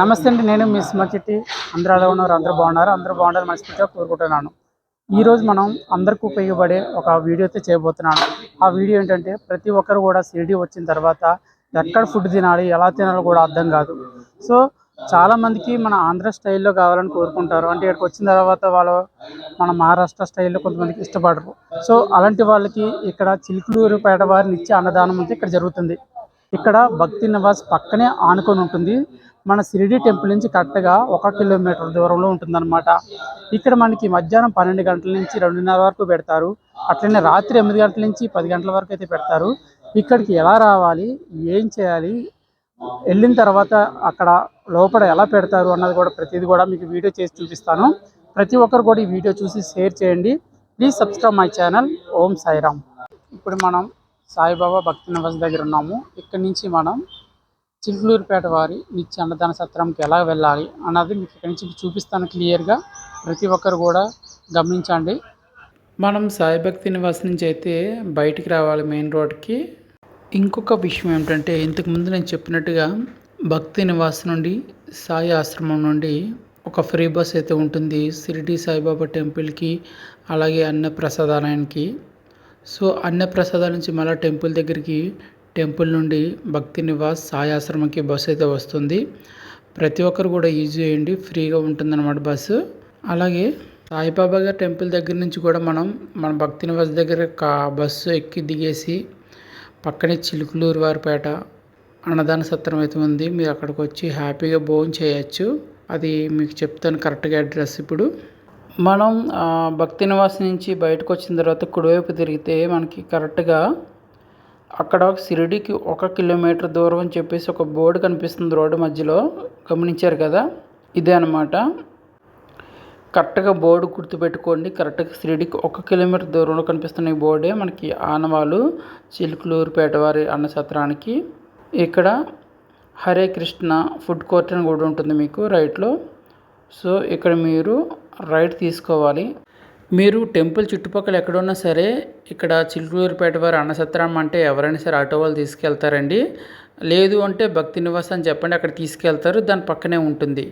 నమస్తే అండి నేను మీ సుమా చిట్టి. ఎలా ఉన్నారు? అందరూ బాగున్నారు? అందరూ బాగుండాలని మనస్ఫూర్తిగా కోరుకుంటున్నాను. ఈరోజు మనం అందరికీ ఉపయోగపడే ఒక వీడియో అయితే చేయబోతున్నాను. ఆ వీడియో ఏంటంటే ప్రతి ఒక్కరు కూడా షిరిడి వచ్చిన తర్వాత ఎక్కడ ఫుడ్ తినాలి ఎలా తినాలో కూడా అర్థం కాదు. సో చాలామందికి మన ఆంధ్ర స్టైల్లో కావాలని కోరుకుంటారు. అంటే ఇక్కడికి వచ్చిన తర్వాత వాళ్ళు మన మహారాష్ట్ర స్టైల్లో కొంతమందికి ఇష్టపడరు. సో అలాంటి వాళ్ళకి ఇక్కడ చిలుకలూరుపేట వారిని ఇచ్చే అన్నదానం అయితే ఇక్కడ జరుగుతుంది. ఇక్కడ భక్తి నివాస్ పక్కనే ఆనుకొని ఉంటుంది. మన షిరిడి టెంపుల్ నుంచి కరెక్ట్గా ఒక కిలోమీటర్ దూరంలో ఉంటుందన్నమాట. ఇక్కడ మనకి మధ్యాహ్నం పన్నెండు గంటల నుంచి రెండున్నర వరకు పెడతారు. అట్లనే రాత్రి ఎనిమిది గంటల నుంచి పది గంటల వరకు అయితే పెడతారు. ఇక్కడికి ఎలా రావాలి? ఏం చేయాలి? వెళ్ళిన తర్వాత అక్కడ లోపల ఎలా పెడతారు అన్నది కూడా ప్రతిదీ కూడా మీకు వీడియో చేసి చూపిస్తాను. ప్రతి ఒక్కరు కూడా ఈ వీడియో చూసి షేర్ చేయండి. Please subscribe my channel. Om Sairam. ఇప్పుడు మనం సాయిబాబా భక్తి నివాస్ దగ్గర ఉన్నాము. ఇక్కడ నుంచి మనం చిలుకలూరుపేట వారి నిత్య అన్నదాన సత్రంకి ఎలా వెళ్ళాలి అన్నది మీకు ఇక్కడి నుంచి చూపిస్తాను క్లియర్గా. ప్రతి ఒక్కరు కూడా గమనించండి. మనం సాయి భక్తి నివాస్ నుంచి అయితే బయటికి రావాలి మెయిన్ రోడ్కి. ఇంకొక విషయం ఏమిటంటే ఇంతకుముందు నేను చెప్పినట్టుగా భక్తి నివాస్ నుండి సాయి ఆశ్రమం నుండి ఒక ఫ్రీ బస్ అయితే ఉంటుంది షిరిడి సాయిబాబా టెంపుల్కి అలాగే అన్నప్రసాదాలయానికి. సో అన్నప్రసాదాల నుంచి మళ్ళీ టెంపుల్ దగ్గరికి టెంపుల్ నుండి భక్తి నివాస్ సాయి ఆశ్రమంకి బస్సు అయితే వస్తుంది. ప్రతి ఒక్కరు కూడా యూజ్ చేయండి ఫ్రీగా ఉంటుందన్నమాట బస్సు. అలాగే సాయిబాబా గారి టెంపుల్ దగ్గర నుంచి కూడా మనం మన భక్తి నివాస్ దగ్గర కా బస్సు ఎక్కి దిగేసి పక్కనే చిలుకులూరు వారిపేట అన్నదాన సత్రం అయితే ఉంది. మీరు అక్కడికి వచ్చి హ్యాపీగా భోజనం చేయొచ్చు. అది మీకు చెప్తాను కరెక్ట్గా అడ్రస్ ఇప్పుడు. మనం భక్తి నివాస్ నుంచి బయటకు వచ్చిన తర్వాత కుడివైపు తిరిగితే మనకి కరెక్ట్గా అక్కడ షిరిడికి ఒక కిలోమీటర్ దూరం అని చెప్పేసి ఒక బోర్డు కనిపిస్తుంది రోడ్డు మధ్యలో. గమనించారు కదా? ఇదే అనమాట కరెక్ట్గా బోర్డు గుర్తుపెట్టుకోండి. కరెక్ట్గా షిరిడికి ఒక కిలోమీటర్ దూరంలో కనిపిస్తున్న ఈ బోర్డే మనకి ఆనవాలు చిలుకులూరుపేట వారి అన్న సత్రానికి ఇక్కడ హరే కృష్ణ ఫుడ్ కోర్ట్ అని కూడా ఉంటుంది మీకు రైట్లో. సో ఇక్కడ మీరు రైట్ తీసుకోవాలి. మీరు టెంపుల్ చుట్టుపక్కల ఎక్కడున్నా సరే ఇక్కడ చిలుకూరుపేట వారి అన్నసత్రం అంటే ఎవరైనా సరే ఆటో వాళ్ళు తీసుకెళ్తారండి. లేదు అంటే భక్తి నివాస్ అని చెప్పండి అక్కడ తీసుకెళ్తారు దాని పక్కనే ఉంటుంది.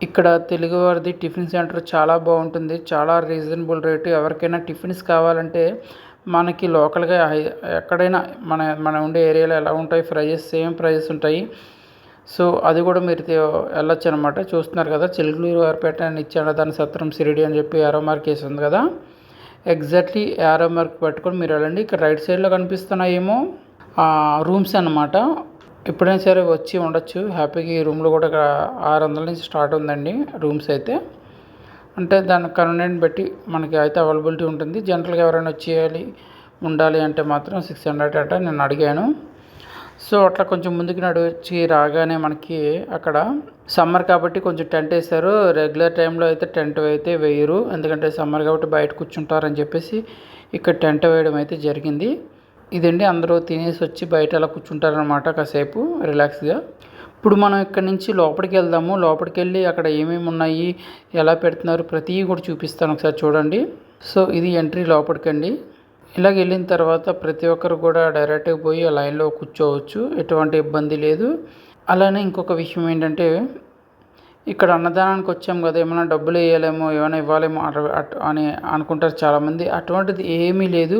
ఇక్కడ తెలుగువారిది టిఫిన్ సెంటర్ చాలా బాగుంటుంది చాలా రీజనబుల్ రేటు. ఎవరికైనా టిఫిన్స్ కావాలంటే మనకి లోకల్గా ఎక్కడైనా మన మన ఉండే ఏరియాలో ఎలా ఉంటాయి ప్రైజెస్ సేమ్ ప్రైజెస్ ఉంటాయి. సో అది కూడా మీరు వెళ్ళొచ్చు అనమాట చూస్తున్నారు కదా చిలుకలూరు వారిపేట దాని సత్రం సిరిడి అని చెప్పి యారో మార్క్ వేసి ఉంది కదా. ఎగ్జాక్ట్లీ యారో మార్క్ పెట్టుకొని మీరు వెళ్ళండి. ఇక్కడ రైట్ సైడ్లో కనిపిస్తున్నాయేమో రూమ్స్ అన్నమాట. ఎప్పుడైనా సరే వచ్చి ఉండొచ్చు. హ్యాపీగా ఈ రూమ్లో కూడా ఇక్కడ ఆరు వందల నుంచి స్టార్ట్ ఉందండి రూమ్స్ అయితే. అంటే దాని కన్వీనియంట్ బట్టి మనకి అయితే అవైలబిలిటీ ఉంటుంది. జనరల్గా ఎవరైనా వచ్చేయాలి ఉండాలి అంటే మాత్రం సిక్స్ హండ్రెడ్ అట నేను అడిగాను. సో అట్లా కొంచెం ముందుకు నడిచి రాగానే మనకి అక్కడ సమ్మర్ కాబట్టి కొంచెం టెంట్ వేశారు. రెగ్యులర్ టైంలో అయితే టెంట్ అయితే వేయరు. ఎందుకంటే సమ్మర్ కాబట్టి బయట కూర్చుంటారని చెప్పేసి ఇక్కడ టెంట్ వేయడం అయితే జరిగింది. ఇదండి అందరూ తినేసి వచ్చి బయట అలా కూర్చుంటారనమాట కాసేపు రిలాక్స్గా. ఇప్పుడు మనం ఇక్కడ నుంచి లోపలికి వెళ్దాము. లోపలికి వెళ్ళి అక్కడ ఏమేమి ఉన్నాయి ఎలా పెడుతున్నారు ప్రతి కూడా చూపిస్తాను ఒకసారి చూడండి. సో ఇది ఎంట్రీ లోపలికండి. ఇలాగ వెళ్ళిన తర్వాత ప్రతి ఒక్కరు కూడా డైరెక్ట్గా పోయి ఆ లైన్లో కూర్చోవచ్చు ఎటువంటి ఇబ్బంది లేదు. అలానే ఇంకొక విషయం ఏంటంటే ఇక్కడ అన్నదానానికి వచ్చాం కదా ఏమైనా డబ్బులు వేయాలేమో ఏమైనా ఇవ్వాలేమో అని అనుకుంటారు చాలామంది. అటువంటిది ఏమీ లేదు.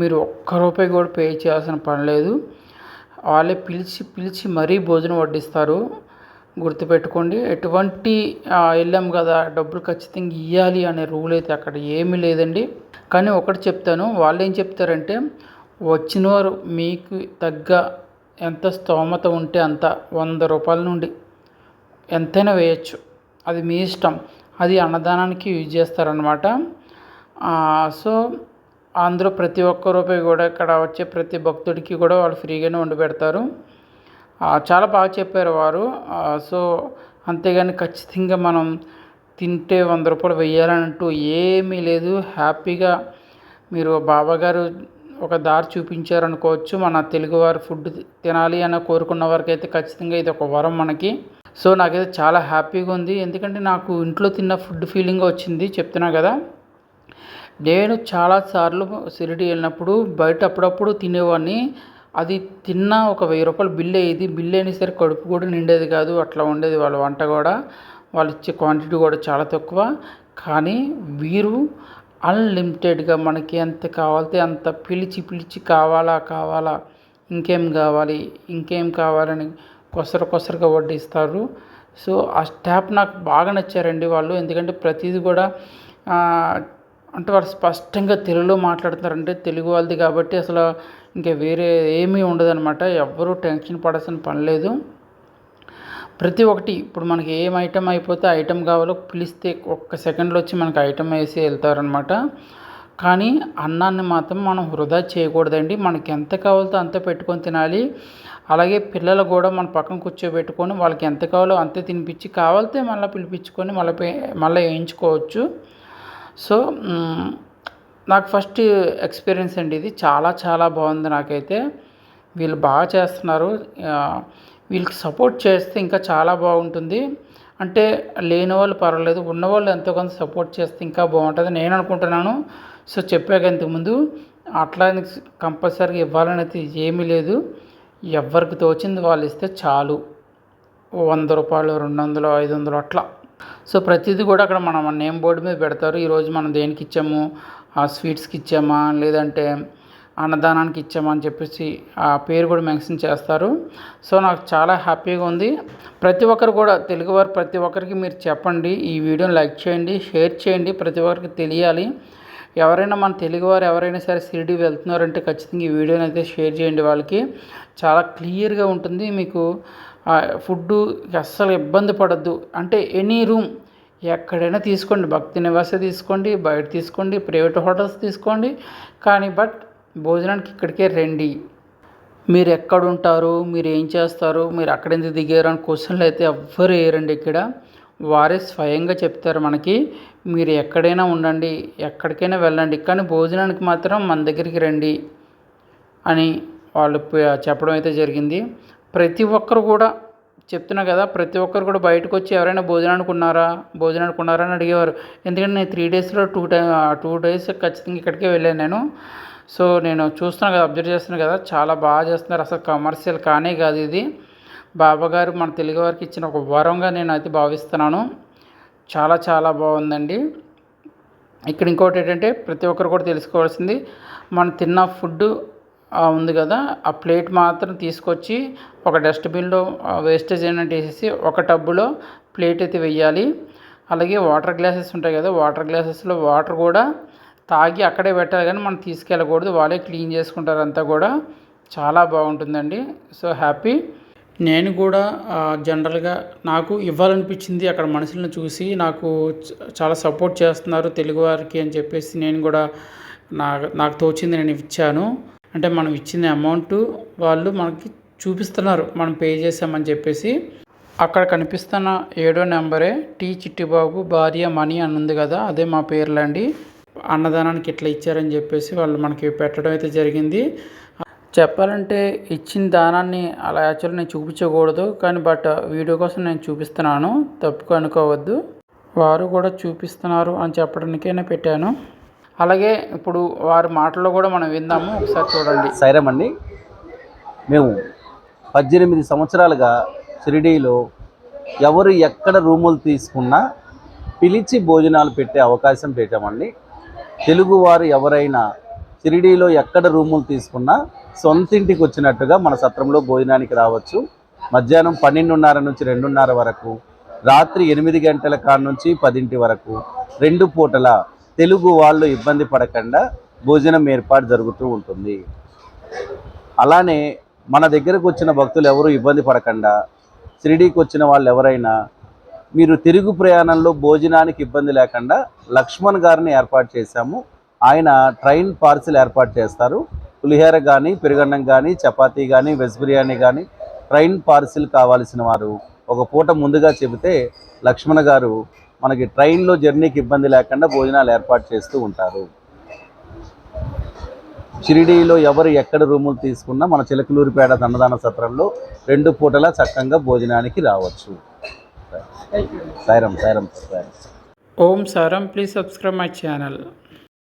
మీరు ఒక్క రూపాయి కూడా పే చేయాల్సిన పని లేదు. వాళ్ళే పిలిచి పిలిచి మరీ భోజనం వడ్డిస్తారు. గుర్తుపెట్టుకోండి. ఎటువంటి వెళ్ళాం కదా డబ్బులు ఖచ్చితంగా ఇవ్వాలి అనే రూల్ అయితే అక్కడ ఏమీ లేదండి. కానీ ఒకటి చెప్తాను వాళ్ళు ఏం చెప్తారంటే వచ్చిన వారు మీకు తగ్గ ఎంత స్తోమత ఉంటే అంత వంద రూపాయల నుండి ఎంతైనా వేయచ్చు. అది మీ ఇష్టం. అది అన్నదానానికి యూజ్ చేస్తారనమాట సో అందులో ప్రతి ఒక్క రూపాయి కూడా ఇక్కడ వచ్చే ప్రతి భక్తుడికి కూడా వాళ్ళు ఫ్రీగానే వండి పెడతారు. చాలా బాగా చెప్పారు వారు. సో అంతేగాని ఖచ్చితంగా మనం తింటే వంద రూపాయలు వెయ్యాలంటూ ఏమీ లేదు. హ్యాపీగా మీరు బాబాగారు ఒక దారి చూపించారనుకోవచ్చు. మన తెలుగువారి ఫుడ్ తినాలి అని కోరుకున్న వారికి అయితే ఖచ్చితంగా ఇది ఒక వరం మనకి. సో నాకైతే చాలా హ్యాపీగా ఉంది. ఎందుకంటే నాకు ఇంట్లో తిన్న ఫుడ్ ఫీలింగ్ వచ్చింది. చెప్తున్నా కదా. నేను చాలాసార్లు షిరిడి వెళ్ళినప్పుడు బయట అప్పుడప్పుడు తినేవాడిని. అది తిన్నా ఒక వెయ్యి రూపాయలు బిల్ అయ్యేది. బిల్ అయినా సరే కడుపు కూడా నిండేది కాదు. అట్లా ఉండేది వాళ్ళ వంట కూడా. వాళ్ళు ఇచ్చే క్వాంటిటీ కూడా చాలా తక్కువ. కానీ వీరు అన్లిమిటెడ్గా మనకి ఎంత కావాలితే అంత పిలిచి పిలిచి కావాలా కావాలా ఇంకేం కావాలి ఇంకేం కావాలని కొసరు కొసరుగా వడ్డిస్తారు. సో ఆ స్టాప్ నాకు బాగా నచ్చారండి వాళ్ళు. ఎందుకంటే ప్రతిదీ కూడా అంటే వాళ్ళు స్పష్టంగా తెలుగులో మాట్లాడుతున్నారంటే తెలుగు వాళ్ళది కాబట్టి అసలు ఇంకా వేరే ఏమీ ఉండదన్నమాట. ఎవ్వరూ టెన్షన్ పడాల్సిన పని లేదు. ప్రతి ఒక్కటి ఇప్పుడు మనకి ఏం ఐటమ్ అయిపోతే ఐటెం కావాలో పిలిస్తే ఒక్క సెకండ్లో వచ్చి మనకి ఐటెం వేసి వెళ్తారనమాట కానీ అన్నాన్ని మాత్రం మనం వృధా చేయకూడదండి. మనకి ఎంత కావాలో అంత పెట్టుకొని తినాలి. అలాగే పిల్లలు కూడా మన పక్కన కూర్చోబెట్టుకొని వాళ్ళకి ఎంత కావాలో అంతే తినిపించి కావాలితే మళ్ళీ పిలిపించుకొని మళ్ళీ మళ్ళీ వేయించుకోవచ్చు. సో నాకు ఫస్ట్ ఎక్స్పీరియన్స్ అండి ఇది. చాలా చాలా బాగుంది నాకైతే. వీళ్ళు బాగా చేస్తున్నారు. వీళ్ళకి సపోర్ట్ చేస్తే ఇంకా చాలా బాగుంటుంది. అంటే లేని వాళ్ళు పర్వాలేదు ఉన్నవాళ్ళు ఎంతో కొంత సపోర్ట్ చేస్తే ఇంకా బాగుంటుంది. నేను అనుకుంటున్నాను. సో చెప్పాక ఇంతకుముందు అట్లా కంపల్సరీగా ఇవ్వాలని అయితే ఏమీ లేదు. ఎవరికి తోచింది వాళ్ళు ఇస్తే చాలు. వంద రూపాయలు రెండు వందలు ఐదు వందలు అట్లా. సో ప్రతిదీ కూడా అక్కడ మనం నేమ్ బోర్డు మీద పెడతారు. ఈరోజు మనం దేనికి ఇచ్చాము? ఆ స్వీట్స్కి ఇచ్చామా? లేదంటే అన్నదానానికి ఇచ్చామా అని చెప్పేసి ఆ పేరు కూడా మెన్షన్ చేస్తారు. సో నాకు చాలా హ్యాపీగా ఉంది. ప్రతి ఒక్కరు కూడా తెలుగువారు ప్రతి ఒక్కరికి మీరు చెప్పండి. ఈ వీడియోని లైక్ చేయండి షేర్ చేయండి. ప్రతి ఒక్కరికి తెలియాలి. ఎవరైనా మన తెలుగువారు ఎవరైనా సరే షిరిడి వెళ్తున్నారంటే ఖచ్చితంగా ఈ వీడియోని అయితే షేర్ చేయండి వాళ్ళకి. చాలా క్లియర్గా ఉంటుంది. మీకు ఫుడ్ అస్సలు ఇబ్బంది పడద్దు. అంటే ఎనీ రూమ్ ఎక్కడైనా తీసుకోండి. భక్తి నివాస తీసుకోండి బయట తీసుకోండి ప్రైవేట్ హోటల్స్ తీసుకోండి. కానీ బట్ భోజనానికి ఇక్కడికే రండి. మీరు ఎక్కడ ఉంటారు మీరు ఏం చేస్తారు? మీరు అక్కడ ఎందుకు దిగారు? అని క్వశ్చన్లు అయితే ఎవ్వరు వేయరండి ఇక్కడ. వారే స్వయంగా చెప్తారు మనకి మీరు ఎక్కడైనా ఉండండి ఎక్కడికైనా వెళ్ళండి కానీ భోజనానికి మాత్రం మన దగ్గరికి రండి అని వాళ్ళు చెప్పడం అయితే జరిగింది. ప్రతి ఒక్కరు కూడా చెప్తున్నా కదా ప్రతి ఒక్కరు కూడా బయటకు వచ్చి ఎవరైనా భోజనానికి ఉన్నారా భోజనానికి ఉన్నారా అని అడిగేవారు. ఎందుకంటే నేను త్రీ డేస్లో టూ టైం టూ డేస్ ఖచ్చితంగా ఇక్కడికే వెళ్ళాను నేను. సో నేను చూస్తున్నాను కదా అబ్జర్వ్ చేస్తున్నాను కదా చాలా బాగా చేస్తున్నారు. అసలు కమర్షియల్ కానే కాదు ఇది. బాబాగారు మన తెలుగు వారికి ఇచ్చిన ఒక వరంగా నేను అయితే భావిస్తున్నాను. చాలా చాలా బాగుందండి. ఇక్కడ ఇంకోటి ఏంటంటే ప్రతి ఒక్కరు కూడా తెలుసుకోవాల్సింది మనం తిన్న ఫుడ్ ఉంది కదా. ఆ ప్లేట్ మాత్రం తీసుకొచ్చి ఒక డస్ట్బిన్లో వేస్టేజ్ ఏంటంటే వేసేసి ఒక టబ్బులో ప్లేట్ అయితే వెయ్యాలి. అలాగే వాటర్ గ్లాసెస్ ఉంటాయి కదా వాటర్ గ్లాసెస్లో వాటర్ కూడా తాగి అక్కడే పెట్టాలి కానీ మనం తీసుకెళ్ళకూడదు. వాళ్ళే క్లీన్ చేసుకుంటారు అంతా కూడా. చాలా బాగుంటుందండి. So happy. నేను కూడా జనరల్గా నాకు ఇవ్వాలనిపించింది అక్కడ మనుషులను చూసి నాకు చాలా సపోర్ట్ చేస్తున్నారు తెలుగువారికి అని చెప్పేసి నేను కూడా నాకు నాకు తోచింది నేను ఇచ్చాను. అంటే మనం ఇచ్చిన అమౌంట్ వాళ్ళు మనకి చూపిస్తున్నారు. మనం పే చేసామని చెప్పేసి. అక్కడ కనిపిస్తున్న ఏడో నెంబరే టీ చిట్టిబాబు భార్య మనీ అని ఉంది కదా అదే మా పేర్లండి. అన్నదానానికి ఇట్లా ఇచ్చారని చెప్పేసి వాళ్ళు మనకి పెట్టడం అయితే జరిగింది. చెప్పాలంటే ఇచ్చిన దానాన్ని అలా యాక్చువల్ నేను చూపించకూడదు కానీ బట్ వీడియో కోసం నేను చూపిస్తున్నాను. తప్పు అనుకోవద్దు. వారు కూడా చూపిస్తున్నారు అని చెప్పడానికే నేను పెట్టాను. అలాగే ఇప్పుడు వారి మాటల్లో కూడా మనం విందాము ఒకసారి చూడండి. సైరమండి మేము పద్దెనిమిది సంవత్సరాలుగా షిరిడీలో ఎవరు ఎక్కడ రూములు తీసుకున్నా పిలిచి భోజనాలు పెట్టే అవకాశం పెట్టామండి. తెలుగువారు ఎవరైనా షిరిడీలో ఎక్కడ రూములు తీసుకున్నా సొంతింటికి వచ్చినట్టుగా మన సత్రంలో భోజనానికి రావచ్చు. మధ్యాహ్నం పన్నెండున్నర నుంచి రెండున్నర వరకు రాత్రి ఎనిమిది గంటల కాడ నుంచి పదింటి వరకు రెండు పూటల తెలుగు వాళ్ళు ఇబ్బంది పడకుండా భోజనం ఏర్పాటు జరుగుతూ ఉంటుంది. అలానే మన దగ్గరకు వచ్చిన భక్తులు ఎవరు ఇబ్బంది పడకుండా షిరిడీకి వచ్చిన వాళ్ళు ఎవరైనా మీరు తిరుగు ప్రయాణంలో భోజనానికి ఇబ్బంది లేకుండా లక్ష్మణ్ గారిని ఏర్పాటు చేశాము. ఆయన ట్రైన్ పార్సిల్ ఏర్పాటు చేస్తారు. పులిహోర కానీ పెరుగన్నం కానీ చపాతీ కానీ వెజ్ బిర్యానీ కానీ ట్రైన్ పార్సిల్ కావాల్సిన వారు ఒక పూట ముందుగా చెబితే లక్ష్మణ్ గారు మనకి ట్రైన్లో జర్నీకి ఇబ్బంది లేకుండా భోజనాలు ఏర్పాటు చేస్తూ ఉంటారు. షిరిడీలో ఎవరు ఎక్కడ రూములు తీసుకున్నా మన చిలకలూరిపేట అన్నదాన సత్రంలో రెండు పూటలా చక్కగా భోజనానికి రావచ్చు. సాయిరం సాయిరం సాయిరం ఓం సారం ప్లీజ్ సబ్స్క్రైబ్ మై ఛానల్